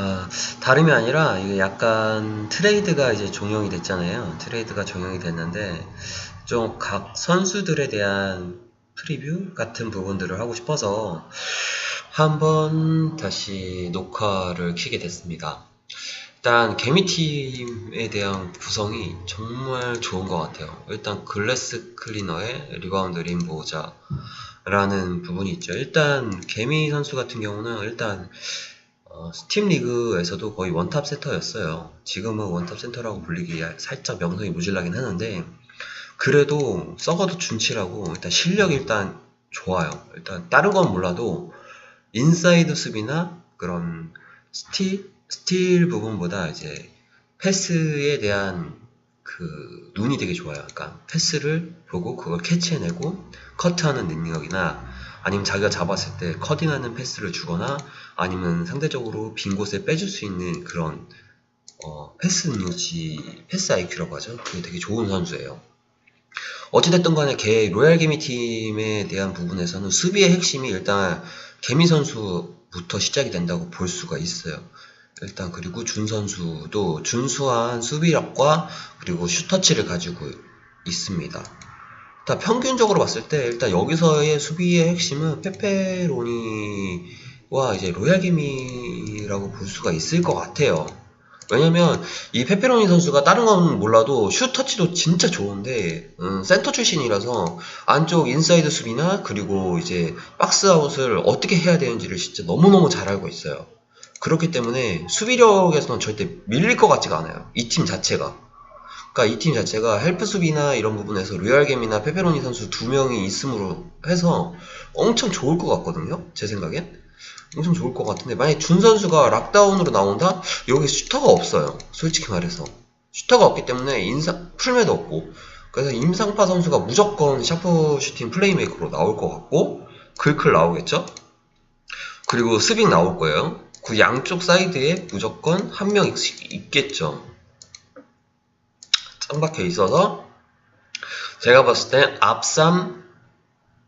아, 다름이 아니라 이게 약간 트레이드가 이제 종영이 됐잖아요. 트레이드가 종영이 됐는데 좀 각 선수들에 대한 프리뷰 같은 부분들을 하고 싶어서 한번 다시 녹화를 키게 됐습니다. 일단 개미팀에 대한 구성이 정말 좋은 것 같아요. 일단 글래스 클리너의 리바운드 림보자라는 부분이 있죠. 일단 개미 선수 같은 경우는 일단 어, 스팀 리그에서도 거의 원탑 센터였어요. 지금은 원탑 센터라고 불리기 살짝 명성이 무질라긴 하는데 그래도 썩어도 준치라고 일단 실력이 일단 좋아요. 일단 다른 건 몰라도 인사이드 수비나 그런 스틸 스틸 부분보다 이제 패스에 대한 그 눈이 되게 좋아요. 그러니까 패스를 보고 그걸 캐치해내고 커트하는 능력이나 아니면 자기가 잡았을 때 커딩하는 패스를 주거나 아니면 상대적으로 빈 곳에 빼줄 수 있는 그런 어, 패스 능력치, 패스 IQ라고 하죠. 그게 되게 좋은 선수예요. 어찌됐든 간에 걔 로얄 개미 팀에 대한 부분에서는 수비의 핵심이 일단 개미 선수부터 시작이 된다고 볼 수가 있어요. 일단 그리고 준 선수도 준수한 수비력과 그리고 슈터치를 가지고 있습니다. 일단 평균적으로 봤을 때 일단 여기서의 수비의 핵심은 페페로니 와 이제 로얄개미라고 볼 수가 있을 것 같아요. 왜냐면 이 페페로니 선수가 다른 건 몰라도 슈터치도 진짜 좋은데 음, 센터 출신이라서 안쪽 인사이드 수비나 그리고 이제 박스 아웃을 어떻게 해야 되는지를 진짜 너무너무 잘 알고 있어요. 그렇기 때문에 수비력에서는 절대 밀릴 것 같지가 않아요. 이 팀 자체가. 그러니까 이 팀 자체가 헬프 수비나 이런 부분에서 리얼겜이나 페페로니 선수 두 명이 있음으로 해서 엄청 좋을 것 같거든요. 제 생각엔. 엄청 좋을 것 같은데 만약에 준 선수가 락다운으로 나온다? 여기 슈터가 없어요. 솔직히 말해서. 슈터가 없기 때문에 인상 풀매도 없고 그래서 임상파 선수가 무조건 샤프 슈팅 플레이메이커로 나올 것 같고 글클 나오겠죠? 그리고 스빅 나올 거예요. 그 양쪽 사이드에 무조건 한명 있겠죠. 짱박혀 있어서 제가 봤을 땐 앞삼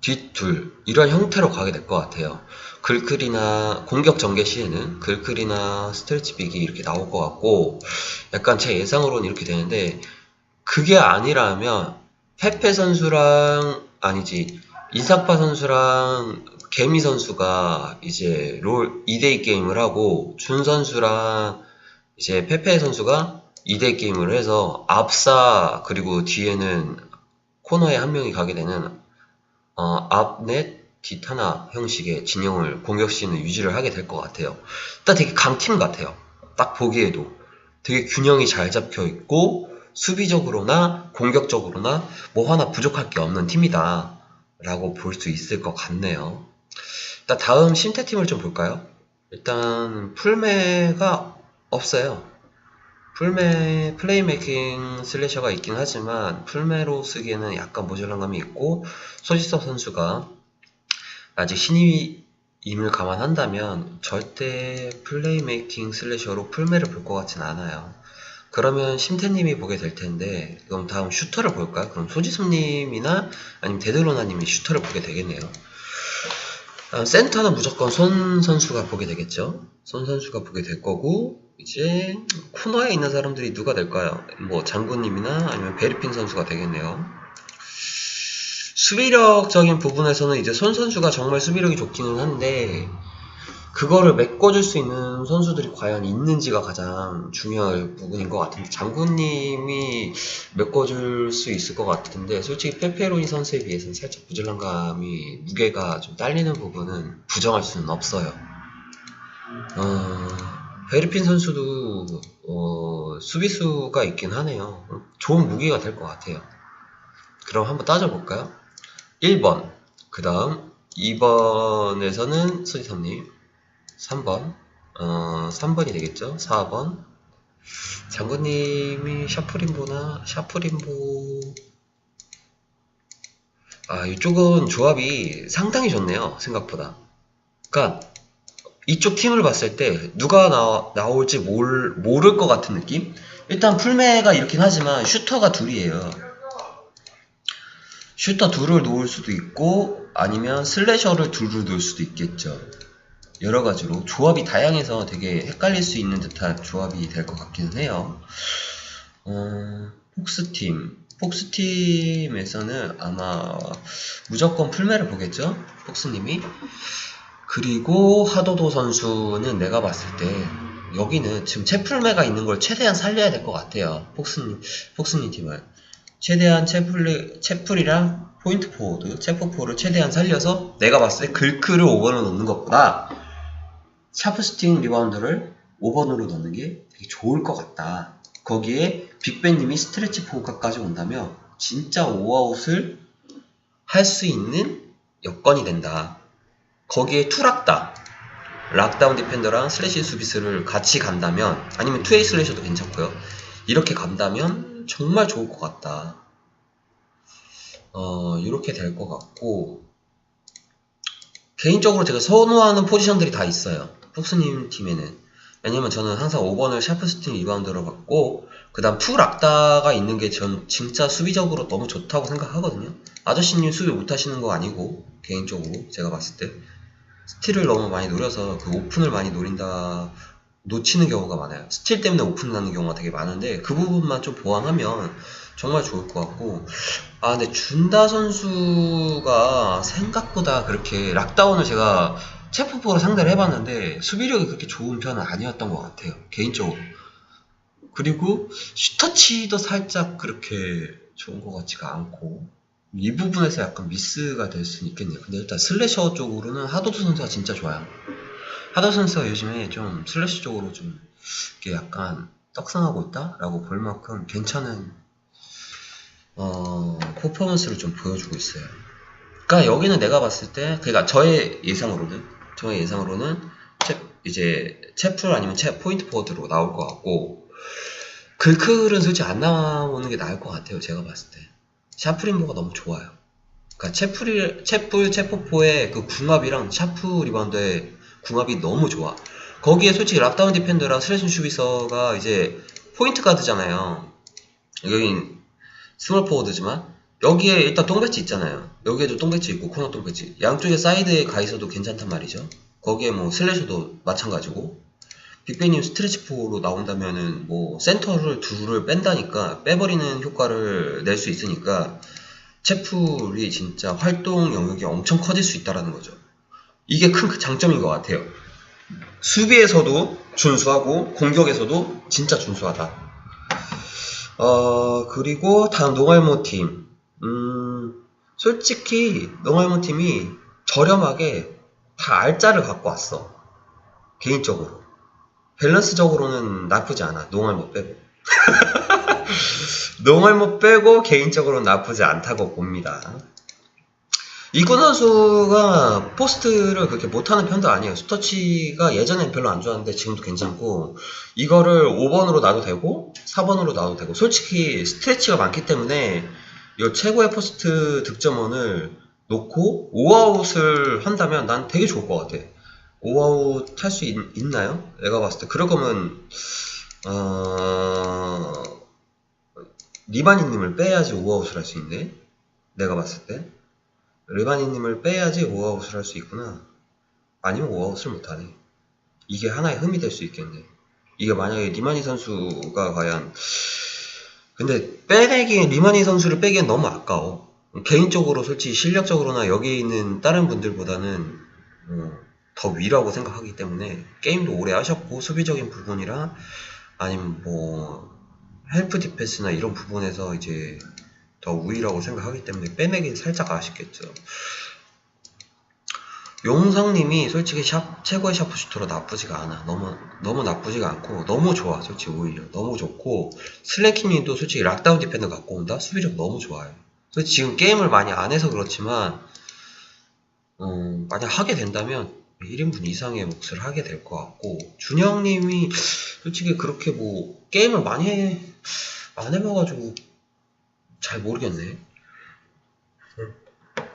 뒷둘 이런 형태로 가게 될 것 같아요. 글클이나 공격 전개 시에는 글클이나 스트레치 빅이 이렇게 나올 것 같고 약간 제 예상으로는 이렇게 되는데 그게 아니라면 페페 선수랑 아니지 이삭파 선수랑 개미 선수가 이제 롤 2대2 게임을 하고 준 선수랑 이제 페페 선수가 2대 게임을 해서 앞사 그리고 뒤에는 코너에 한 명이 가게 되는 어, 앞넷 뒷하나 형식의 진영을 공격 시는 유지를 하게 될 것 같아요. 일단 되게 강팀 같아요. 딱 보기에도 되게 균형이 잘 잡혀 있고 수비적으로나 공격적으로나 뭐 하나 부족할 게 없는 팀이다 라고 볼 수 있을 것 같네요. 일단 다음 심태팀을 좀 볼까요? 일단 풀메가 없어요. 풀메 플레이메이킹 슬래셔가 있긴 하지만 풀메로 쓰기에는 약간 모자란 감이 있고 소지섭 선수가 아직 신입임을 감안한다면 절대 플레이메이킹 슬래셔로 풀메를 볼 것 같진 않아요. 그러면 심태님이 보게 될 텐데 그럼 다음 슈터를 볼까요? 그럼 소지섭님이나 아니면 데드로나님이 슈터를 보게 되겠네요. 다음 센터는 무조건 손 선수가 보게 되겠죠. 손 선수가 보게 될 거고 이제 코너에 있는 사람들이 누가 될까요? 뭐 장군님이나 아니면 베리핀 선수가 되겠네요. 수비력적인 부분에서는 이제 손 선수가 정말 수비력이 좋기는 한데 그거를 메꿔줄 수 있는 선수들이 과연 있는지가 가장 중요한 부분인 것 같은데 장군님이 메꿔줄 수 있을 것 같은데 솔직히 페페로니 선수에 비해서는 살짝 부질런 감이 무게가 좀 딸리는 부분은 부정할 수는 없어요. 어, 베르핀 선수도 어, 수비수가 있긴 하네요. 좋은 무기가 될 것 같아요. 그럼 한번 따져볼까요? 1번, 그 다음 2번에서는 소지섭님 3번, 어, 3번이 되겠죠? 4번. 장군님이 샤프림보나, 샤프림보. 아, 이쪽은 조합이 상당히 좋네요. 생각보다. 그니까, 이쪽 팀을 봤을 때 누가 나, 나올지 몰, 모를 것 같은 느낌? 일단 풀메가 이렇긴 하지만 슈터가 둘이에요. 슈터 둘을 놓을 수도 있고, 아니면 슬래셔를 둘을 놓을 수도 있겠죠. 여러 가지로 조합이 다양해서 되게 헷갈릴 수 있는 듯한 조합이 될 것 같기는 해요. 어, 폭스팀. 폭스팀에서는 아마 무조건 풀매를 보겠죠? 폭스님이. 그리고 하도도 선수는 내가 봤을 때 여기는 지금 채풀매가 있는 걸 최대한 살려야 될 것 같아요. 폭스님, 폭스님 팀은. 최대한 채풀, 채풀이랑 포인트 포워드, 채프 포를 최대한 살려서 내가 봤을 때 글크를 5번으로 넣는 것보다 샤프스팅 리바운드를 5번으로 넣는 게 되게 좋을 것 같다. 거기에 빅벤님이 스트레치 포까지 온다면 진짜 5아웃을 할 수 있는 여건이 된다. 거기에 투락다. 락다운 디펜더랑 슬래시 수비스를 같이 간다면 아니면 투에이 슬래셔도 괜찮고요. 이렇게 간다면 정말 좋을 것 같다. 어, 이렇게 될 것 같고 개인적으로 제가 선호하는 포지션들이 다 있어요. 폭스님 팀에는. 왜냐면 저는 항상 5번을 샤프스팅 리바운드로 받고 그 다음 투 락다가 있는 게 전 진짜 수비적으로 너무 좋다고 생각하거든요. 아저씨님 수비 못하시는 거 아니고 개인적으로 제가 봤을 때 스틸을 너무 많이 노려서 그 오픈을 많이 노린다 놓치는 경우가 많아요. 스틸 때문에 오픈 나는 경우가 되게 많은데 그 부분만 좀 보완하면 정말 좋을 것 같고. 아 근데 준다 선수가 생각보다 그렇게 락다운을 제가 체프포로 상대를 해봤는데 수비력이 그렇게 좋은 편은 아니었던 것 같아요 개인적으로. 그리고 슈터치도 살짝 그렇게 좋은 것 같지가 않고 이 부분에서 약간 미스가 될 수는 있겠네요. 근데 일단 슬래셔 쪽으로는 하도드 선수가 진짜 좋아요 하도드 선수가 요즘에 좀 슬래셔 쪽으로 좀 이렇게 약간 떡상하고 있다라고 볼 만큼 괜찮은 어, 퍼포먼스를 좀 보여주고 있어요. 그러니까 여기는 내가 봤을 때, 그러니까 저의 예상으로는, 저의 예상으로는 채, 이제 채플 아니면 채 포인트 포워드로 나올 것 같고, 글클은 솔직히 안 나오는 게 나을 것 같아요. 제가 봤을 때. 샤프림보가 너무 좋아요. 그러니까 채플이, 채플, 채포포의 그 궁합이랑 샤프 리바운드의 궁합이 너무 좋아. 거기에 솔직히 락다운 디펜더랑 스레신 슈비서가 이제 포인트 가드잖아요. 여기 스몰 포워드지만 여기에 일단 똥배치 있잖아요. 여기에도 똥배치 있고 코너 똥배치. 양쪽에 사이드에 가 있어도 괜찮단 말이죠. 거기에 뭐 슬래셔도 마찬가지고 빅벤님 스트레치 포로 나온다면은 뭐 센터를 둘을 뺀다니까 빼버리는 효과를 낼 수 있으니까 채플이 진짜 활동 영역이 엄청 커질 수 있다라는 거죠. 이게 큰 장점인 것 같아요. 수비에서도 준수하고 공격에서도 진짜 준수하다. 어, 그리고 다음 농알모 팀. 음, 솔직히 농알모 팀이 저렴하게 다 알짜를 갖고 왔어. 개인적으로. 밸런스적으로는 나쁘지 않아. 농알모 빼고. 농알모 빼고 개인적으로는 나쁘지 않다고 봅니다. 이군 선수가 포스트를 그렇게 못하는 편도 아니에요. 스터치가 예전엔 별로 안 좋았는데 지금도 괜찮고 이거를 5번으로 놔도 되고 4번으로 놔도 되고 솔직히 스트레치가 많기 때문에 이 최고의 포스트 득점원을 놓고 5아웃을 한다면 난 되게 좋을 것 같아. 5아웃 할 수 있나요? 내가 봤을 때 그럴 거면 어... 리바니님을 빼야지 5아웃을 할 수 있네. 내가 봤을 때. 르바니님을 빼야지 5아웃을 할 수 있구나. 아니면 5아웃을 못하네. 이게 하나의 흠이 될 수 있겠네. 이게 만약에 리마니 선수가 과연 근데 빼내기엔 리마니 선수를 빼기엔 너무 아까워. 개인적으로 솔직히 실력적으로나 여기 있는 다른 분들보다는 어, 더 위라고 생각하기 때문에 게임도 오래 하셨고 수비적인 부분이랑 아니면 뭐 헬프 디펜스나 이런 부분에서 이제 더 우위라고 생각하기 때문에 빼내긴 살짝 아쉽겠죠. 용성님이 솔직히 샵, 최고의 샤프슈터로 나쁘지가 않아. 너무, 너무 나쁘지가 않고, 너무 좋아. 솔직히 오히려. 너무 좋고, 슬래키님도 솔직히 락다운 디펜더 갖고 온다? 수비력 너무 좋아요. 솔직히 지금 게임을 많이 안 해서 그렇지만, 어, 만약 하게 된다면, 1인분 이상의 몫을 하게 될 것 같고, 준영님이 솔직히 그렇게 뭐, 게임을 많이 해, 안 해봐가지고, 잘 모르겠네.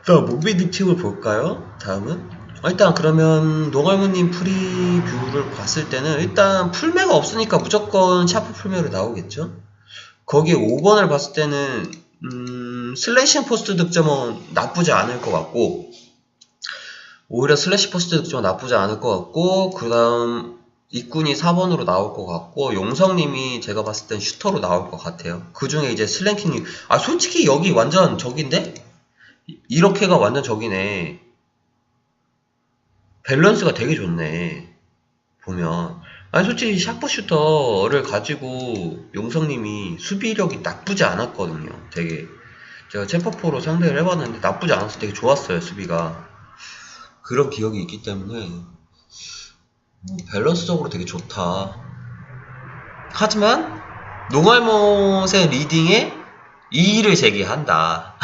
자, 모비딕 팀을 볼까요? 다음은? 아, 일단 그러면 농알무님 프리뷰를 봤을 때는 일단 풀매가 없으니까 무조건 샤프 풀매로 나오겠죠? 거기에 5번을 봤을 때는 음, 슬래싱 포스트 득점은 나쁘지 않을 것 같고 오히려 슬래시 포스트도 좀 나쁘지 않을 것 같고 그 다음 이꾼이 4번으로 나올 것 같고 용성님이 제가 봤을 땐 슈터로 나올 것 같아요. 그 중에 이제 슬랭킹이 아 솔직히 여기 완전 적인데 이- 이렇게가 완전 적이네. 밸런스가 되게 좋네. 보면 아니 솔직히 샤프 슈터를 가지고 용성님이 수비력이 나쁘지 않았거든요. 되게 제가 챔퍼포로 상대를 해봤는데 나쁘지 않아서 되게 좋았어요 수비가 그런 기억이 있기 때문에 음, 밸런스적으로 되게 좋다. 하지만 농알못의 리딩에 이의를 제기한다.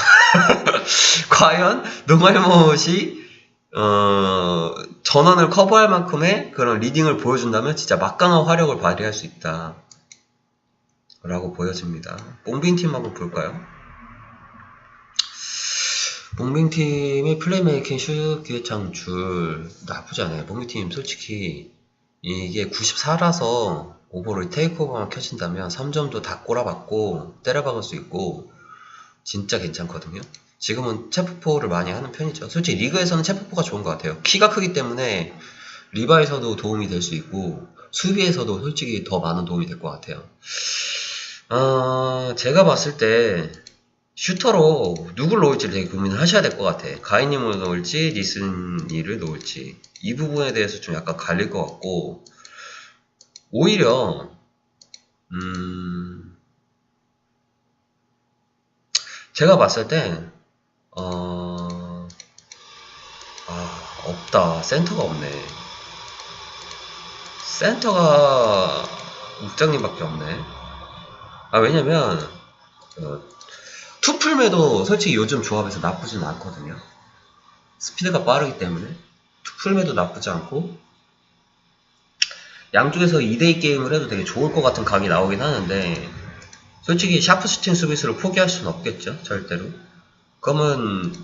과연 농알못이 어, 전원을 커버할 만큼의 그런 리딩을 보여준다면 진짜 막강한 화력을 발휘할 수 있다. 라고 보여집니다. 뽕빈 팀 한번 볼까요? 팀의 플레이메이킹 슛 기회 창출 나쁘지 않아요. 뽕빈 팀 솔직히 이게 94라서 오버를 테이크오버만 켜진다면 3점도 다 꼬라박고 때려박을 수 있고 진짜 괜찮거든요. 지금은 체프포를 많이 하는 편이죠. 솔직히 리그에서는 체프포가 좋은 것 같아요. 키가 크기 때문에 리바에서도 도움이 될 수 있고 수비에서도 솔직히 더 많은 도움이 될 것 같아요. 어, 제가 봤을 때 슈터로 누굴 놓을지 되게 고민을 하셔야 될 것 같아. 가인님을 놓을지 리슨이를 놓을지. 이 부분에 대해서 좀 약간 갈릴 것 같고. 오히려 음 제가 봤을 때 어... 아 없다. 센터가 없네. 센터가 묵장님밖에 없네. 아 왜냐면 어, 투풀매도 솔직히 요즘 조합에서 나쁘진 않거든요. 스피드가 빠르기 때문에 투풀매도 나쁘지 않고 양쪽에서 2대2 게임을 해도 되게 좋을 것 같은 각이 나오긴 하는데 솔직히 샤프 슈팅 수비수를 포기할 수는 없겠죠 절대로. 그러면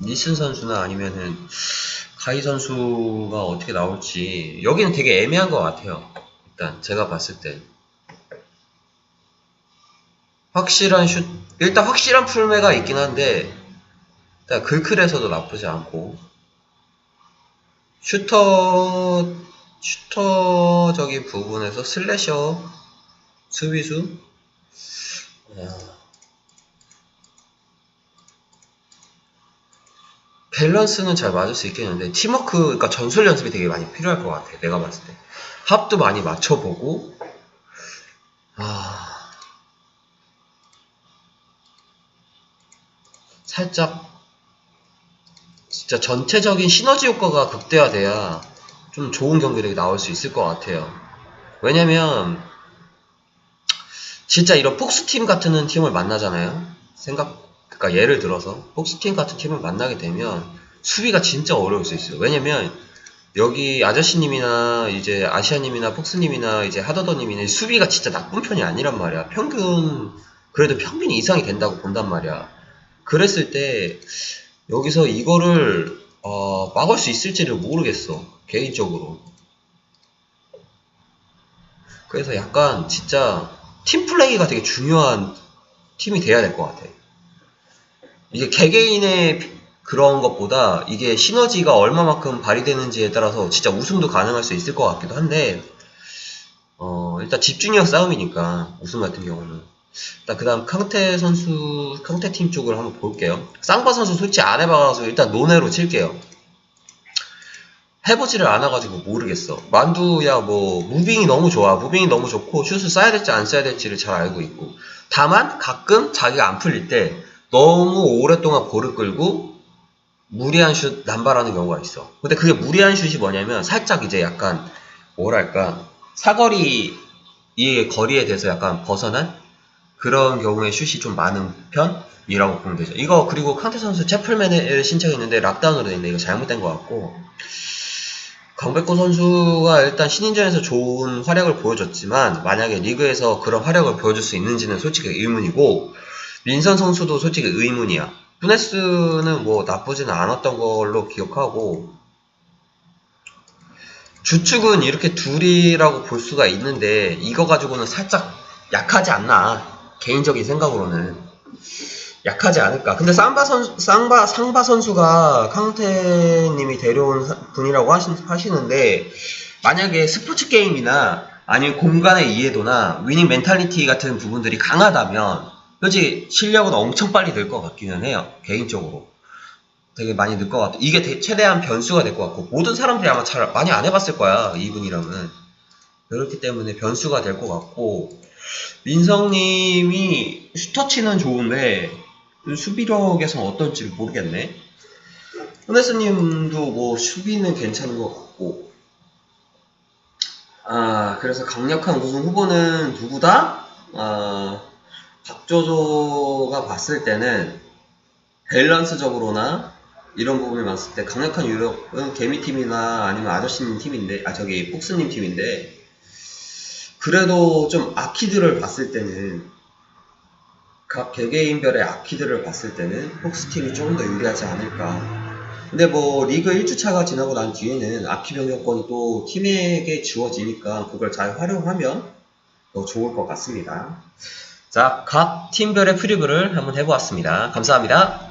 니슨 선수나 아니면은 가이 선수가 어떻게 나올지 여기는 되게 애매한 것 같아요 일단 제가 봤을 때 확실한 슛 일단 확실한 풀매가 있긴 한데 일단 글클에서도 나쁘지 않고. 슈터 슈터적인 부분에서 슬래셔 수비수. 야. 밸런스는 잘 맞을 수 있겠는데 팀워크 그러니까 전술 연습이 되게 많이 필요할 것 같아 내가 봤을 때. 합도 많이 맞춰보고 살짝 진짜 전체적인 시너지 효과가 극대화돼야 좀 좋은 경기력이 나올 수 있을 것 같아요. 왜냐면 진짜 이런 폭스팀 같은 팀을 만나잖아요. 생각 그러니까 예를 들어서 폭스팀 같은 팀을 만나게 되면 수비가 진짜 어려울 수 있어요. 왜냐면 여기 아저씨님이나 이제 아시아님이나 폭스님이나 이제 하더더님이나 수비가 진짜 나쁜 편이 아니란 말이야. 평균 그래도 평균 이상이 된다고 본단 말이야. 그랬을 때 여기서 이거를 어, 막을 수 있을지를 모르겠어 개인적으로. 그래서 약간 진짜 팀플레이가 되게 중요한 팀이 돼야 될 것 같아. 이게 개개인의 그런 것보다 이게 시너지가 얼마만큼 발휘되는지에 따라서 진짜 우승도 가능할 수 있을 것 같기도 한데 어, 일단 집중력 싸움이니까 우승 같은 경우는 일단 그 다음 캉테 선수 캉테 팀 쪽을 한번 볼게요. 쌍바 선수 솔직히 안 해봐가지고 일단 논외로 칠게요. 해보지를 않아가지고 모르겠어. 만두야 뭐 무빙이 너무 좋아. 무빙이 너무 좋고 슛을 쏴야 될지 안 쏴야 될지를 잘 알고 있고. 다만 가끔 자기가 안 풀릴 때 너무 오랫동안 볼을 끌고 무리한 슛 남발하는 경우가 있어. 근데 그게 무리한 슛이 뭐냐면 살짝 이제 약간 뭐랄까 사거리 이 거리에 대해서 약간 벗어난 그런 경우에 슛이 좀 많은 편이라고 보면 되죠. 이거 그리고 칸테 선수 채플맨을 신청했는데 락다운으로 돼 있는데 이거 잘못된 것 같고 강백호 선수가 일단 신인전에서 좋은 활약을 보여줬지만 만약에 리그에서 그런 활약을 보여줄 수 있는지는 솔직히 의문이고 민선 선수도 솔직히 의문이야. 푸네스는 뭐 나쁘지는 않았던 걸로 기억하고 주축은 이렇게 둘이라고 볼 수가 있는데 이거 가지고는 살짝 약하지 않나 개인적인 생각으로는 약하지 않을까. 근데 쌍바 선수, 쌍바, 상바 선수가 캉테님이 데려온 사- 분이라고 하시, 하시는데, 만약에 스포츠 게임이나 아니면 공간의 이해도나 위닝 멘탈리티 같은 부분들이 강하다면, 솔직히 실력은 엄청 빨리 늘 것 같기는 해요. 개인적으로. 되게 많이 늘 것 같아. 이게 대- 최대한 변수가 될 것 같고, 모든 사람들이 아마 잘 많이 안 해봤을 거야, 이분이랑은. 그렇기 때문에 변수가 될 것 같고, 민성님이 슈터치는 좋은데, 수비력에선 어떨지 모르겠네. 호네스님도 뭐 수비는 괜찮은 것 같고, 아, 그래서 강력한 우승 후보는 누구다? 아, 박조조가 봤을 때는 밸런스적으로나 이런 부분을 봤을 때 강력한 유력은 개미팀이나 아니면 아저씨님 팀인데, 아, 저기 폭스님 팀인데, 그래도 좀 아키드를 봤을 때는 각 개개인별의 아키드를 봤을 때는 폭스팀이 조금 더 유리하지 않을까. 근데 뭐 리그 1주차가 지나고 난 뒤에는 아키 병력권이 또 팀에게 주어지니까 그걸 잘 활용하면 더 좋을 것 같습니다. 자, 각 팀별의 프리뷰를 한번 해보았습니다. 감사합니다.